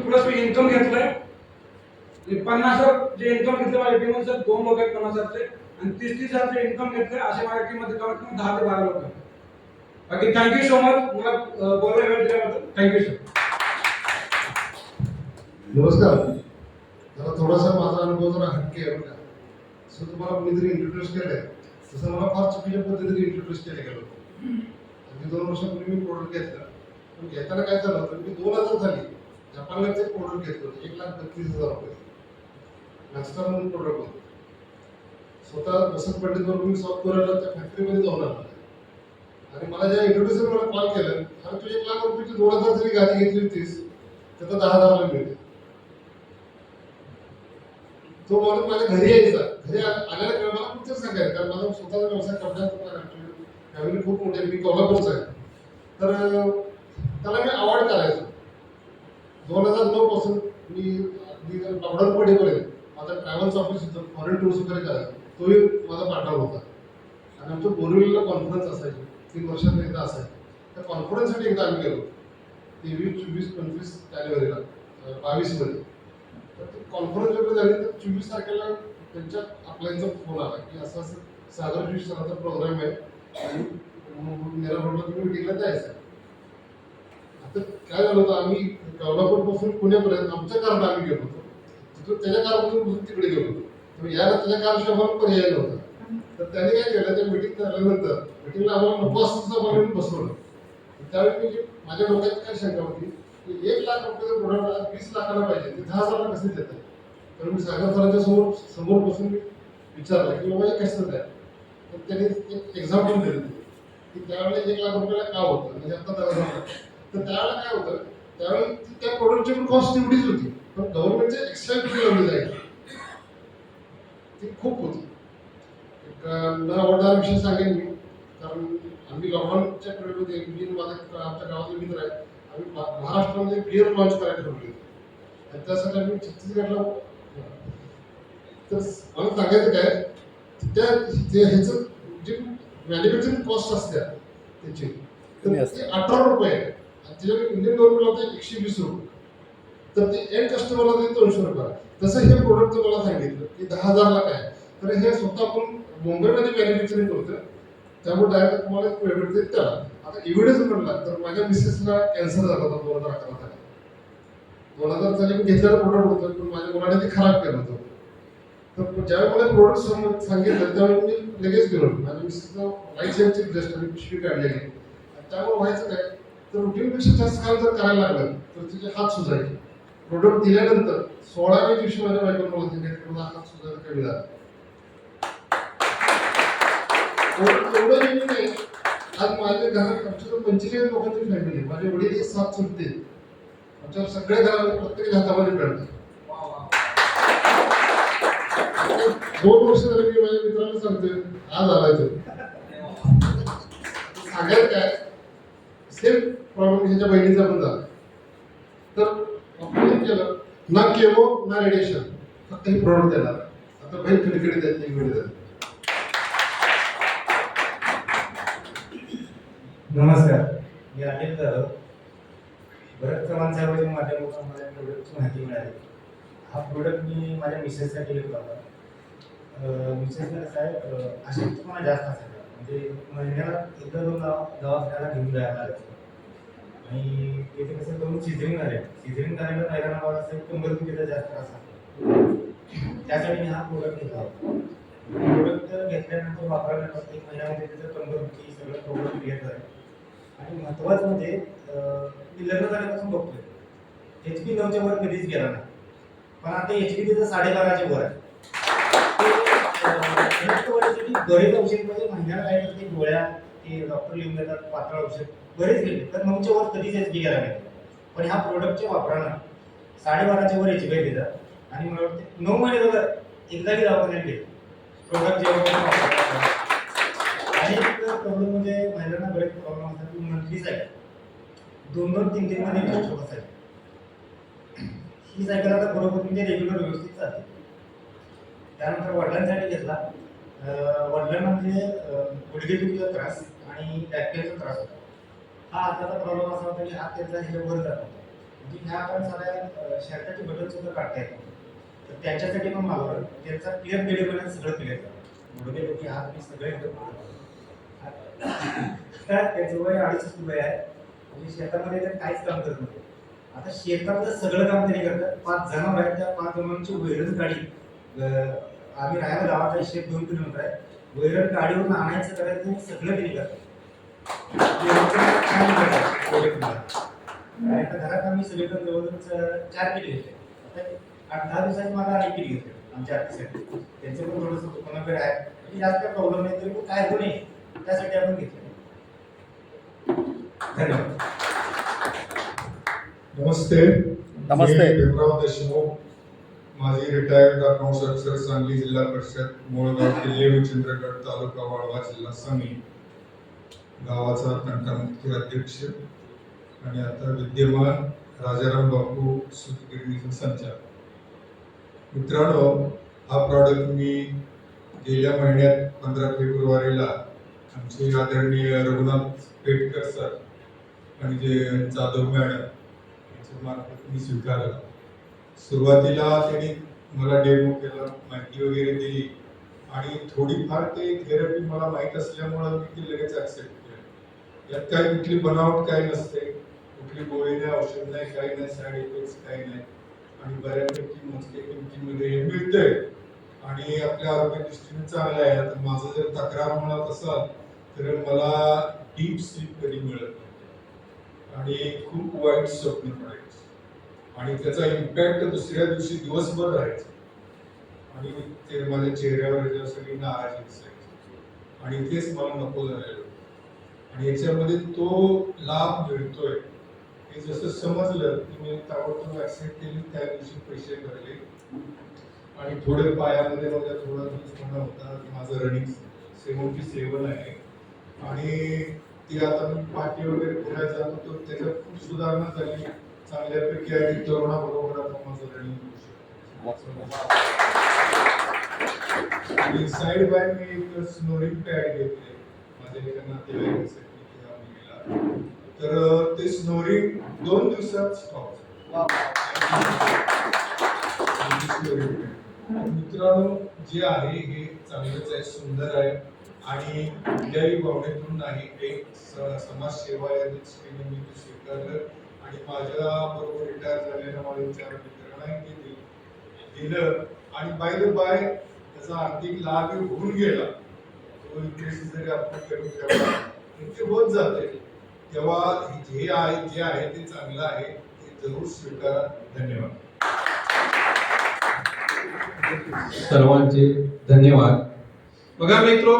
Plus मी income घेतलंय. पन्नास हजार जे इन्कम घेतलं माझ्या टीम सर दोन लोक आहेत पन्नास हजारचे आणि तीस तीस हजारचे इन्कम घेतले असे माझ्या टीममध्ये कमीत कमी दहा ते बारा लोक आहेत. बाकी थँक्यू सो मच मला बोलायला वेळ दिल्याबद्दल थँक्यू सर नमस्कार. जरा थोडासा माझा अनुभव जरा हटके आहे का सो तुम्हाला कोणीतरी इंट्रोड्यूस केलंय तसं मला फार चुकीच्या पद्धतीने इंट्रोड्यूस केलं गेलं होतं. दोन वर्षापूर्वी मी प्रोडक्ट घेतलं. पण घेताना काय झालं होतं मी दोन हजार झाली. जपानला ते प्रोडक्ट घेतलं एक लाख बत्तीस हजार रुपये. मॅक्स्टर म्हणून प्रोडक्ट होतं. स्वतः वसंत पंडित बरोबर मी सॉफ्टवेअरला त्या फॅक्टरीमध्ये जाऊन आलो. आणि मला ज्या इंट्रोड्युसर मला कॉल केला अरे तू एक लाख रुपयाची दोन हजार जरी गाडी घेतली होतीस तर तो दहा हजारला मिळते तो माणूस माझ्या घरी यायचा. घरी आल्याला किंवा मला कुठचं सांगायचं कारण माझा स्वतःचा व्यवसाय करण्याचा फॅमिली खूप मोठी आहे. मी कोल्हापूरचा आहे. तर त्याला मी अवॉर्ड करायचो. दोन हजार नऊ पासून मी अगदी लॉकडाऊन पडेपर्यंत माझा ट्रॅव्हल्स ऑफिस होतं फॉरेन टूर्स वगैरे करायचा तोही माझा पार्टनर होता. आणि आमच्या बोरिवलीला कॉन्फरन्स असायची. तीन वर्षात एकदा असायची. त्या कॉन्फरन्ससाठी एकदा आम्ही गेलो. तेवीस चोवीस पंचवीस जानेवारीला बावीसमध्ये. तर ते कॉन्फरन्स वगैरे झाली. तर चोवीस तारखेला त्यांच्या आपल्यांचा फोन आला की असं असं सागर फिश सरांचा प्रोग्राम आहे. आणि मेरा रोडला तुम्ही मिटिंगला जायचं. आता काय झालं होतं? आम्ही पासून पुण्यापर्यंत आमच्या कारला आम्ही गेलो होतो. तिथून त्याच्या कारमधून तिकडे गेलो होतो. तर यायला त्याच्या कारशिवाय पर्याय नव्हता. तर त्याने काय केलं त्या मिटिंग झाल्यानंतर मिटिंगला आम्हाला नको असतं म्हणून बसवलं. त्यावेळी मी माझ्या डोक्यात काय शंका होती की एक लाख रुपयाचं प्रोडक्ट आज वीस लाखाला पाहिजे ते दहा हजारला कसे देतात? तर मी सागर सरांच्या समोर समोर बसून मी विचारलं की बाबा हे कसं द्या तर त्यांनी एक एक्झाम्पल दिली. की त्यावेळेला एक लाख रुपयाला का होतं? म्हणजे आता दहा हजार. तर त्यावेळेला काय होतं त्यावेळेला ती- त्या प्रोडक्टची पण कॉस्ट तेवढीच होती. पण गव्हर्नमेंटचे एक्स्ट्रा किती लावली ती खूप होती. एक न आवडणारा विषय सांगेन मी. कारण आम्ही लॉकडाऊनच्या पिरियडमध्ये आणि माझा आमच्या गावातले मित्र आहेत आम्ही महा- महाराष्ट्रामध्ये बिअर लॉन्च करायला ठरवली आणि त्यासाठी आम्ही छत्तीसगडला तर मला सांगायचं काय त्या ह्याचं जे मॅन्युफॅक्चरिंग कॉस्ट असते त्याची तर ते अठरा रुपये आहे. त्याच्याकडे इंडियन गव्हर्नमेंट होते एकशे वीस रुपये. तर ते एंड कस्टमरला ते दोनशे रुपये तसं हे प्रोडक्ट मला सांगितलं की दहा हजारला काय तर हे स्वतः आपण मुंबईमध्ये मॅन्युफॅक्चरिंग करतोय. त्यामुळे डायरेक्ट तुम्हाला पेमेंट देत त्याला. आता एव्हिडन्स म्हणला तर माझ्या मिसेसला कॅन्सर झाला होता दोन हजार अकरा साली दोन हजार साली मी घेतलेलं प्रोडक्ट होतं पण माझ्या मुलाने ते खराब केलं होतं. तर ज्यावेळी मला प्रोडक्ट सांगितलं त्यावेळी मी लगेच गेलो माझ्या मिसेसला वाईट साईडची ब्रेस्ट आणि पिशवी काढलेली. आणि त्यामुळे व्हायचं काय तर रुटीनपेक्षा जास्त काम जर करायला लागलं तर तिचे हात सुजायचे. प्रोडक्ट दिल्यानंतर सोळाव्या दिवशी माझ्या बायकोला मला सांगितलं की हात सुजायला कमी झाला एवढं नेहमी नाही आज माझ्या घरात आमच्या पंचेचाळीस लोकांची फॅमिली आहे. माझे वडील सात सुटते आमच्या सगळ्या घरामध्ये प्रत्येक हातामध्ये कळतात दोन वर्ष झाले मी माझ्या मित्राला सांगतोय आज आलाय तो. सांगायला काय सेम प्रॉब्लेम ह्याच्या बहिणीचा पण झाला. तर आपण केलं. ना केमो ना रेडिएशन फक्त हे प्रॉब्लेम देणार. आता बहीण खडखडी देत नाही वेळ देत नमस्कार. मी अनिल जाधव. भरत चव्हाण साहेबांच्या माध्यमातून मला प्रोडक्टची माहिती मिळाली. हा प्रोडक्ट मी माझ्या मिसेसचा केला होता. मिसेसला कसं आहे अं, अशक्तपणा जास्त असायचा म्हणजे महिन्याला एकदा दोन दवा दवाखान्याला घेऊन जायला लागतं आणि इथे कसं दोन सिझरिंग झाले. सिझरिंग करायला पहिला मला असेल कंबर दुखीचा जास्त असा त्यासाठी मी हा प्रोडक्ट घेतला होता. प्रोडक्ट घेतल्यानंतर वापरल्यानंतर एक महिन्यामध्ये त्याचं कंबर दुखी सगळं प्रॉब्लेम क्लिअर झाले. आणि महत्त्वाचं म्हणजे मी लग्न झाल्यापासून बघतोय. एच पी नऊच्या वर कधीच गेला नाही. पण आता एच पी त्याचं साडेबाराच्या वर आहे. ते, बरेच औषध म्हणजे महिन्याला काय करते गोळ्या ते डॉक्टर लिहून देतात पातळ औषध. बरेच गेले तर नऊच्या वर कधीच एच बी गेला नाही. पण ह्या प्रोडक्टच्या वापरानं साडेबाराच्या वर एच बी आय देतात आणि मला वाटते नऊ महिने जवळ एकदाही आपण गेले प्रोडक्ट जेव्हा आणि एक प्रॉब्लेम म्हणजे महिलांना बरेच प्रॉब्लेम असतात की मंथली सायकल दोन दोन तीन तीन मध्ये होत ही सायकल आता बरोबर म्हणजे रेग्युलर व्यवस्थित चालते. त्यानंतर वडिलांसाठी घेतला. वडिलांना म्हणजे अं, त्रास आणि बॅकपेनचा त्रास होता. हा हाताचा प्रॉब्लेम असा होता की हात त्याचा हे वर जातो म्हणजे ह्या आपण सगळ्या शर्टाचे बटन सुद्धा काढता येतो तर त्याच्यासाठी पण मागवलं त्यांचा क्लिअर केलेपर्यंत सगळं क्लिअर झालं. मुडगे लोक हात मी सगळे तर त्याचं वय अडीच वय आहे. म्हणजे शेतामध्ये ते काहीच काम करत नव्हते. आता शेतातलं सगळं काम त्यांनी करतात. पाच जनावर आहेत त्या पाच जणांची वैरण गाडी आम्ही राहायला गावात शेत दोन किलोमीटर आहे. वैरण गाडीवरून आणायचं करायचं सगळं त्यांनी करतात. घरात आम्ही सगळेजण जवळजवळ चार किलो घेतले आठ दहा दिवसाची मला आणि किलो घेतले आमच्या त्यांचं पण थोडंसं दुकानाकडे आहे म्हणजे जास्त प्रॉब्लेम नाही तरी काय होऊ नये त्यासाठी आपण धन्यवाद नमस्ते नमस्ते. भीमराव देशमुख माझी रिटायर्ड अकाउंट सांगली जिल्हा परिषद मोळगाव किल्ले चंद्रगड तालुका वाळवा जिल्हा सांगली गावाचा तंटामुक्ती अध्यक्ष आणि आता विद्यमान राजाराम बापू सुतगिरणीचा संचालक. मित्रांनो हा प्रॉडक्ट मी गेल्या महिन्यात पंधरा फेब्रुवारीला आमचे आदरणीय रघुनाथ पेटकर सर आणि जे जाधव मॅडम यांच्या मार्फत मी स्वीकारला. सुरुवातीला त्यांनी मला डेमो केला माहिती वगैरे दिली आणि थोडीफार ते थेरपी मला माहीत असल्यामुळं मी ती लगेच ॲक्सेप्ट यात काय कुठली बनावट काही नसते. कुठली गोळी नाही औषध नाही काही नाही साईड इफेक्ट्स काही नाही. आणि बऱ्यापैकी मोजक्या किमतीमध्ये हे मिळतंय. आणि आपल्या आरोग्य दृष्टीने चांगलं आहे. आता माझं जर तक्रार म्हणत असाल तर मला डीप स्लीप कधी मिळत नाही आणि खूप वाईट स्वप्न पडायचं. आणि त्याचा इम्पॅक्ट दुसऱ्या दिवशी दिवसभर राहायचा. आणि ते माझ्या चेहऱ्यावर सगळी नाराजी दिसायची. आणि तेच मला नको झालेलं आणि याच्यामध्ये तो लाभ मिळतोय. हे जसं समजलं की मी ताबडतोब ऍक्सेप्ट केली त्या दिवशी पैसे भरले. आणि थोडे पायामध्ये माझ्या थोडा दुखणं होता. माझं रनिंग सेवनची सेवन आहे. आणि ती आता मी पाठी वगैरे फिरायला जात होतो. त्याच्यात खूप सुधारणा झाली. चांगल्यापैकी आणि तरुणाबरोबर आता माझं रनिंग आणि साईड बाय मी एक स्नोरिंग पॅड घेतले. तर ते स्नोरिंग दोन दिवसात स्टॉप मित्रांनो जे आहे हे चांगलंच आहे सुंदर आहे. आणि कुठल्याही भावनेतून नाही एक समाज समाजसेवा या दृष्टीने मी ते स्वीकारलं. आणि माझ्या बरोबर रिटायर झालेल्या माझ्या चार मित्रांना ते दिलं. आणि बाय द बाय त्याचा आर्थिक लाभ होऊन गेला. तो इंटरेस्ट जरी आपण कमी ठेवला ते होत जाते. तेव्हा जे आहे जे आहे ते चांगलं आहे ते जरूर स्वीकारा. धन्यवाद. सर्वांचे धन्यवाद. बघा मित्र